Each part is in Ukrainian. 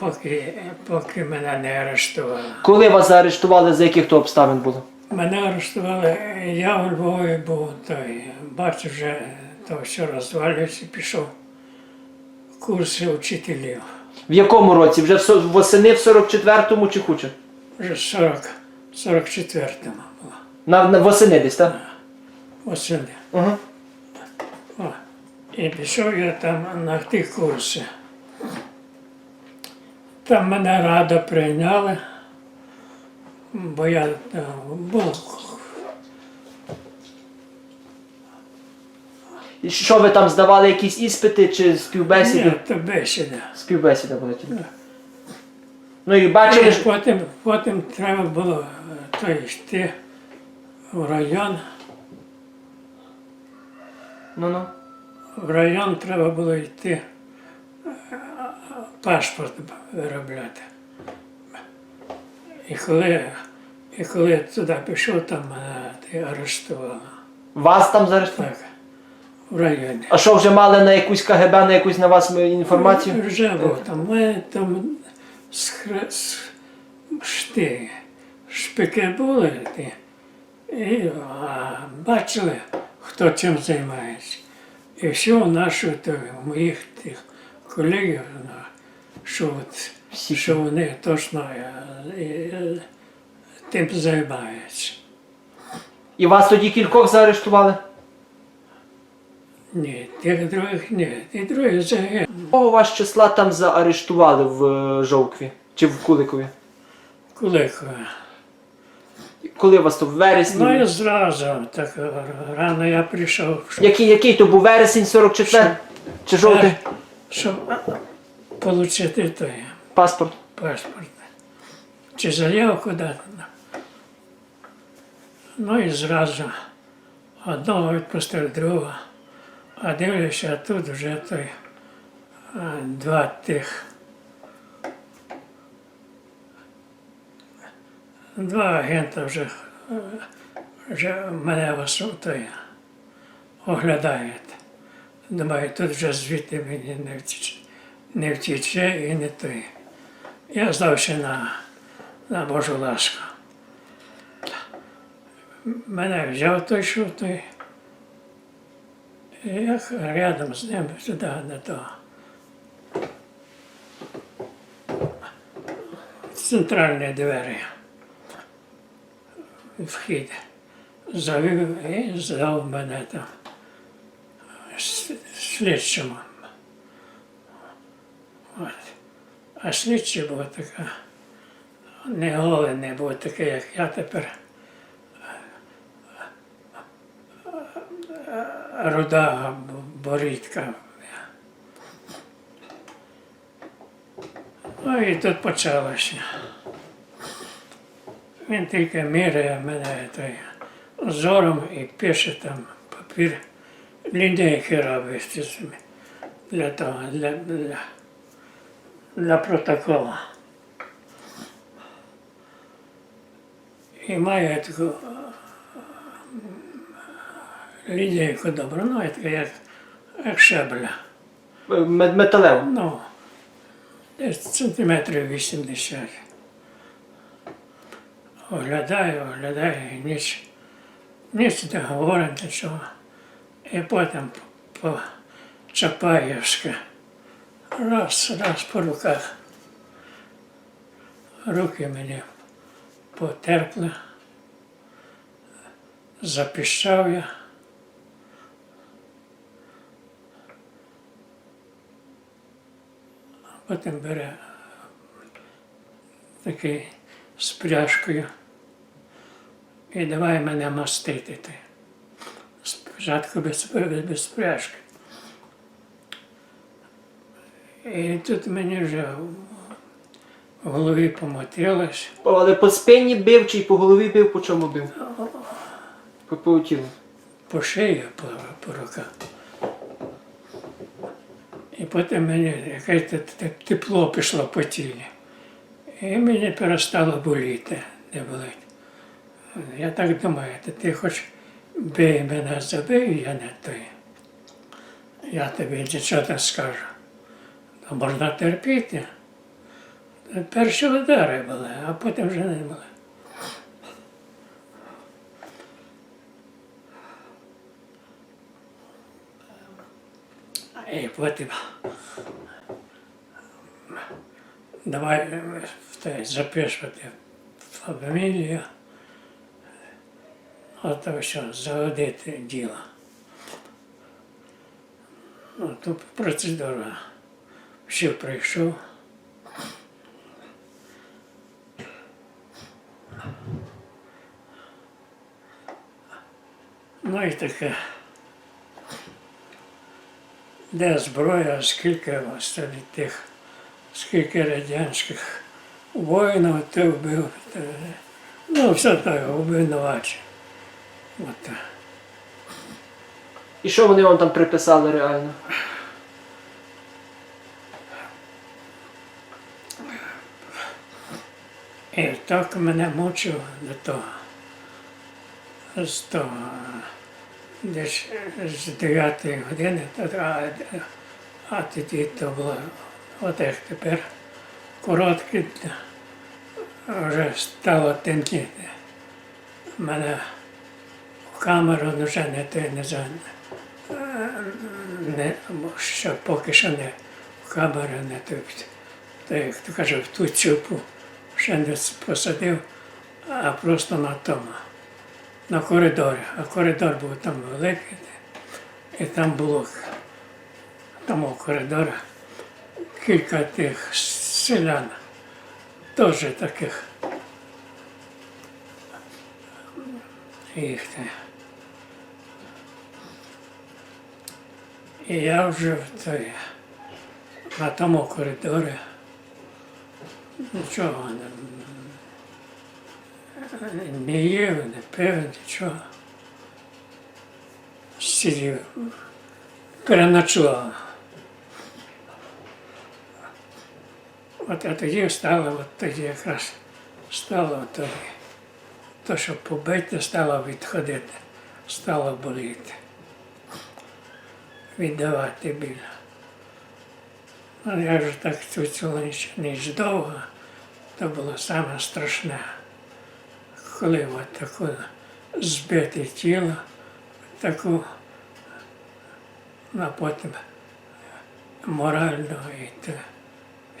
поки, поки мене не арештували. Коли вас заарештували, за яких то обставин було? Мене арештували, я у Львові був той, бачив вже то, що розвалюється, пішов в курси вчителів. В якому році? Вже в восени в 44-му чи хуче? Вже 40, 44-му було. На, на восени десь, так? Восени. Угу. О, і пішов я там на ті курси. Там мене радо прийняли, бо я е, був І що ви там здавали якісь іспити чи співбесіди? Ні, то бесіда. Співбесіда була тільки. Ну і бачили, що... потім, потім треба було е, то йти в район. Ну, ну. В район треба було йти паспорт виробляти. І коли, і коли я туди пішов, там мене ти арештували. Вас там заарештували? Так, в районі. А що вже мали на якусь КГБ, на якусь на вас інформацію? Вже був там. Ми там схре- с- шти, шпики були і а, бачили, хто чим займається. І все наші, то, моїх тих колегів, ну, що, от, що вони точно е, е, тим займаються. І вас тоді кількох заарештували? Ні, тих других ні, ті другі загинули. Кого вас числа там заарештували в е, Жовкві? Чи в Куликові? Куликова. Коли вас то в вересні? Ну і зразу так рано я прийшов, Який, який то був вересень 44? Чи жовтий? щоб отримати той Паспорт. паспорт. Чи заявку дати. Ну і зразу одного відпустив другого, а дивлюся, а тут вже той а, два тих. Два агента вже, вже мене вас той, оглядають. Думаю, тут вже звідти мені не втіче, не втіче і не той. Я здався на, на Божу ласку. Мене взяв той, той. І я рядом з ним сюди на то. Центральні двері. Вхід. Завів і здав мене там слідчому. От. А слідчий був така, не голений, був такий, як я тепер. Руда борідка. Ну і тут почалося. Він тільки міряє мене той зором і пише там папір. Лінійки робить для того, для, для, для протоколу. І має таку е, добру, ну, така як, як шабля. Е, мет- Металево. Ну, десь сантиметрів 80. Оглядаю, оглядаю, і ніч, ніч не говоримо нічого. І потім по Чапаєвська. Раз, раз по руках. Руки мені потерпли. Запіщав я. Потім бере такий з пряжкою і давай мене мастити. ти. Спочатку без, без, без. І тут мені вже в голові помотилось. Але по спині бив чи по голові бив, по чому бив? По, по тілу. по шиї, по, по руках. І потім мені якесь те- те- тепло пішло по тілі. І мені перестало боліти, не болить. Я так думаю, ти хоч бий мене забий, я не той. Я тобі не скажу. То можна терпіти. Перші удари були, а потім вже не були. І потім давай е, записувати фамілію, а то що, заводити діло. Ну, то процедура. Ще прийшов. Ну і таке. Де зброя, скільки вас тоді тих, скільки радянських воїнів ти вбив. Ну, все так, обвинувачення. От. І що вони вам там приписали реально? І так мене мучив до того. З того, десь з 9 години, а, тоді то було, от як тепер, коротке, вже стало темніти. Мене в камеру вже не те не за не, що поки що не в камеру не топить. То як то каже, в ту цюпу ще не посадив, а просто на тому, на коридорі. А коридор був там великий, і там було там у коридорі кілька тих селян, теж таких. Їх. І я вже в той, на тому коридорі нічого не, не їв, не пив, нічого. Сидів, переночував. От а тоді встала, от тоді якраз стало тоді. То, що побити, стало відходити, стало боліти віддавати біль. Ну, я вже так цю цілу ніч, довго, то було саме страшне, коли от таке збите тіло, таку, ну, а потім морального і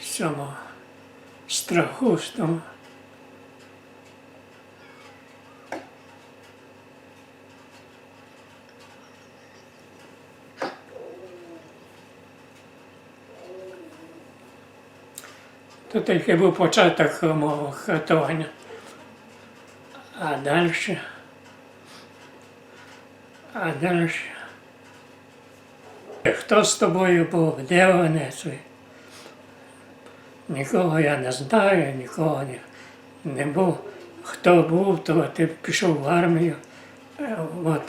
всьому страху, тому. То тільки був початок мого катування. А далі. А далі. Хто з тобою був? Де вони? ці? Нікого я не знаю, нікого не, не був. Хто був, то ти пішов в армію. Е, От.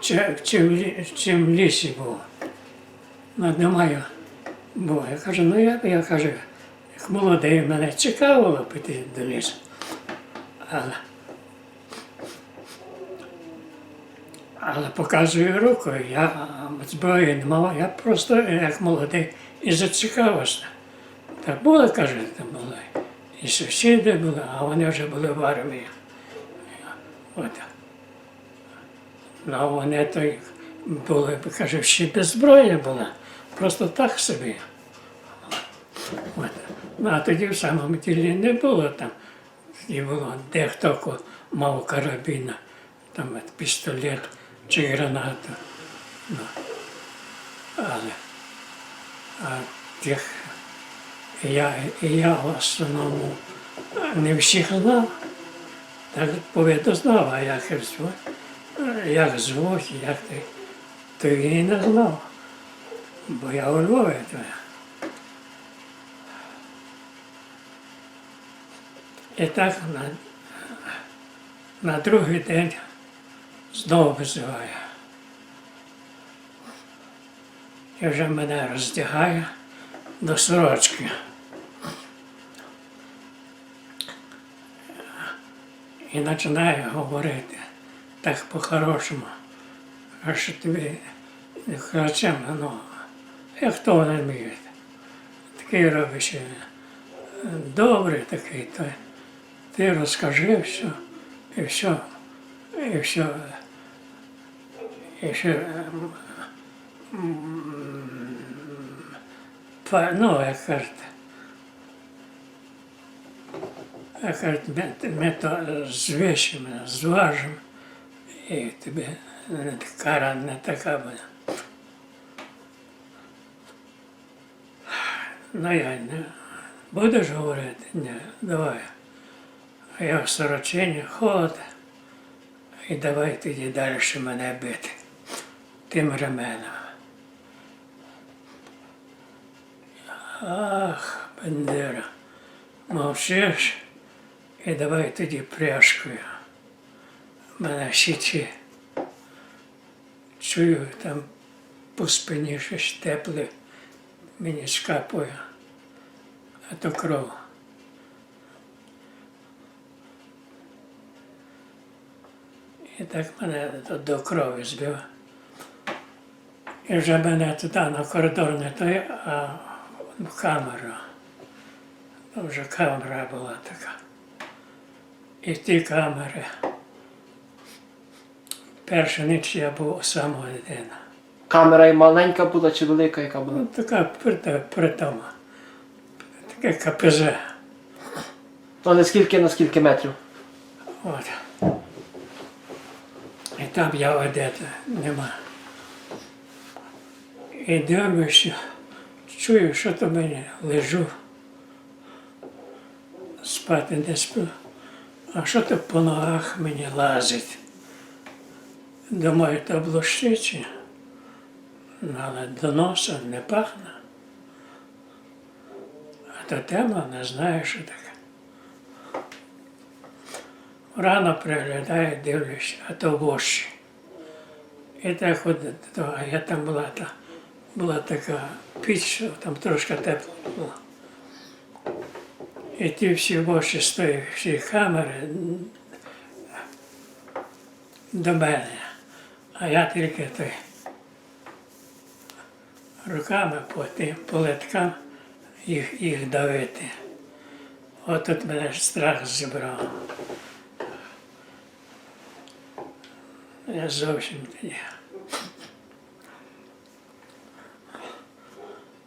Чи, чи, чи в лісі був. Ну, немає. Бо я кажу, ну я, я кажу, як молодий, мене цікавило піти до лісу. Але, але показую руку, я зброї не мав, я просто як молодий і зацікавився. Так було, каже, там були. І сусіди були, а вони вже були в армії. От. Ну, вони то були, каже, всі без зброї були. Просто так собі. От. Ну, а тоді в самому ділі не було там. І було дехто мав карабіна, там пістолет чи гранату. Ну. Але а тих я, я в основному не всіх знав. Так повіду знав, а як звуть, як звуть, як ти, то і не знав. Бо я у Львові. І так на, на другий день знову визиває. І вже мене роздягає до сорочки. І починає говорити так по-хорошому. Що тобі ну, як то вони вміють. Такий робиш, добрий такий, то ти розкажи все, і все, і все. І ще, ем, ну, як кажуть, як кажуть, ми, ми то звішимо, зважимо, і тобі не кара не така буде. Ну я не будеш говорити? Ні, давай. А я в сорочині холод. І давай тоді далі мене бити тим ременем. Ах, Бендера, мовчиш і давай тоді пряжкою. Мене щиті. Чую там по спині щось тепле мені скапує, а то кров. І так мене до- до крові збив. І вже мене туди на коридор не той, а в камеру. Там вже камера була така. І в тій камері. Першу ніч я був сам один. Камера і маленька була чи велика, яка була? Ну, така прита- притома. Таке КПЗ. Ну, не скільки на скільки метрів. От. І там я одета нема. І дивлюся, чую, що то мені лежу. Спати не сплю. А що то по ногах мені лазить. Думаю, то блощиці. Ну, Але до носа не пахне. А то темно, не знаю, що таке. Рано приглядаю, дивлюсь, а то воші. І так то, а я там була, та, була така піч, що там трошки тепло було. І ті всі воші стоять, всі камери до мене. А я тільки той руками по тим по литкам їх, їх давити. От тут мене ж страх зібрав. Я зовсім тоді.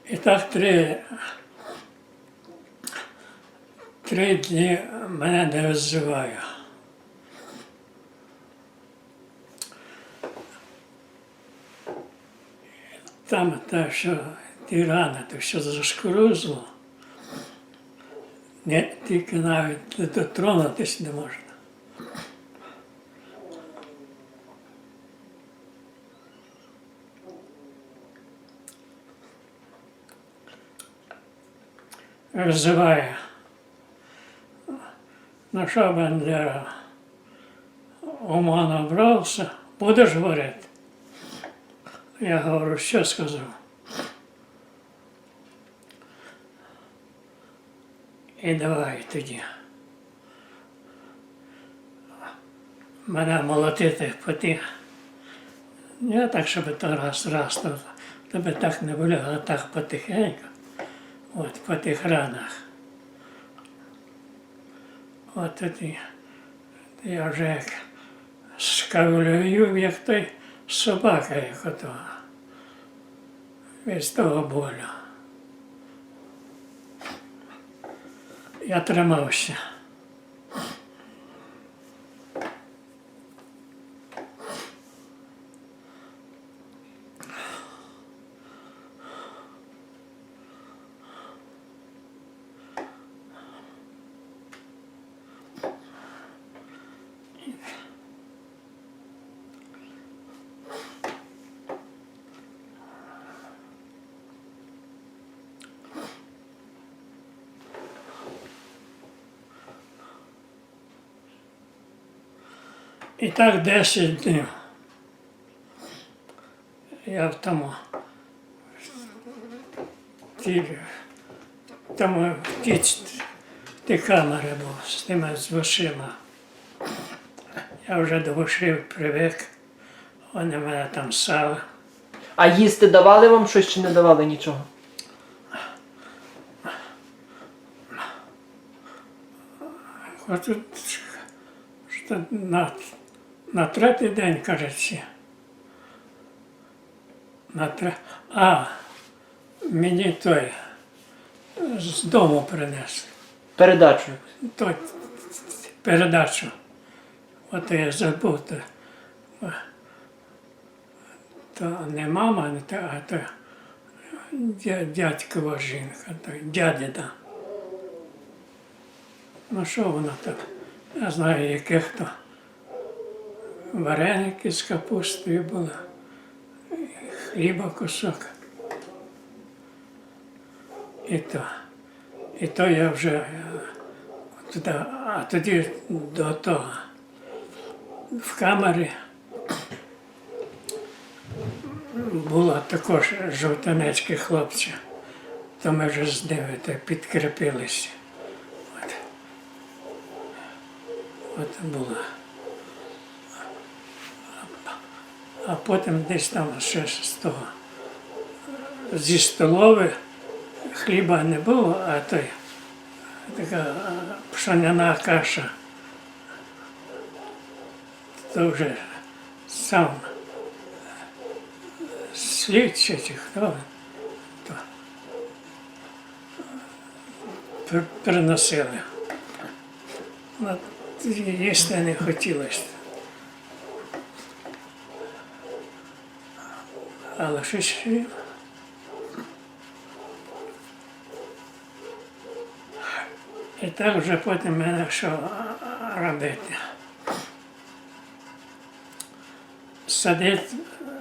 І так три, три дні мене не визиває. Там те, що ті рани, то що зашкорузло, не, тільки навіть дотронутися не можна. визиває. Ну що, Бандера, ума набрався, будеш говорити? Я говорю, що сказав? І давай тоді. Мене молотити по тих. Не так, щоб то раз, раз, то тебе так не було, а так потихеньку. От по тих ранах. От тоді я вже як скавлюю, як той собака, їх ото. Від того болю. Я тримався. І так 10 днів. Я в тому. Ті, тому ті, ті камери був з тими з вушима. Я вже до вушив привик. Вони мене там сали. А їсти давали вам щось чи не давали нічого? От тут що на, на третій день, кажеться. На тре... А, мені той з дому принесли. Передачу. Той передачу. От я забув. То, то не мама, а то дя- дядькова жінка, то дядя. Ну що воно так? Я знаю, яких то вареники з капустою були, хліба кусок. І то. І то я вже е, туди, а тоді до того в камері було також жовтанецькі хлопці, то ми вже з ними підкріпилися. От. От було. А потім десь там ще з того зі столови хліба не було, а той така а, пшеняна каша. То вже сам слідчий чи хто то приносили. Їсти не хотілося. Але щось І так вже потім мене що робити. Садить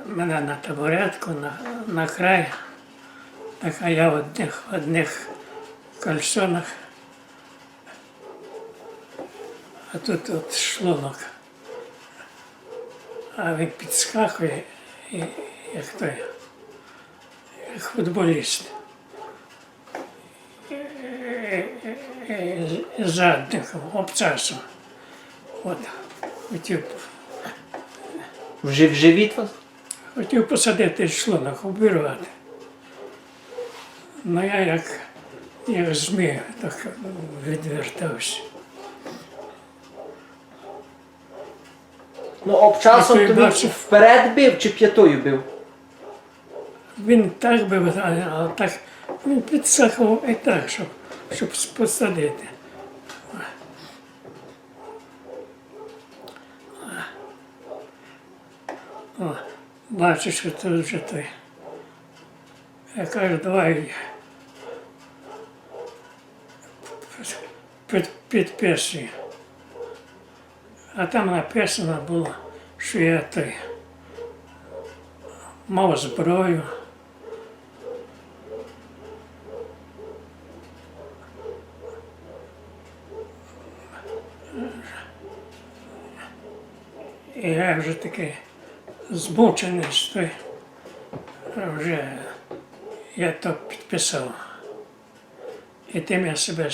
мене на табуретку, на, на край, так а я в одних, одних кальсонах, а тут от шлунок. А він підскакує, і, як той, як футболіст. Задником, обчасом. От, хотів, в живіт вас? хотів посадити шлунок, обірвати. Ну я як, як змій, так відвертався. Ну, обчасом тобі бачив? вперед бив чи п'ятою бив? Він так би, а, а так він підсахував і так, щоб, щоб посадити. О, бачиш, що тут вже той. Я кажу, давай під, підписуй. А там написано було, що я той мав зброю. Я змучений, що вже я то підписав. І тим я себе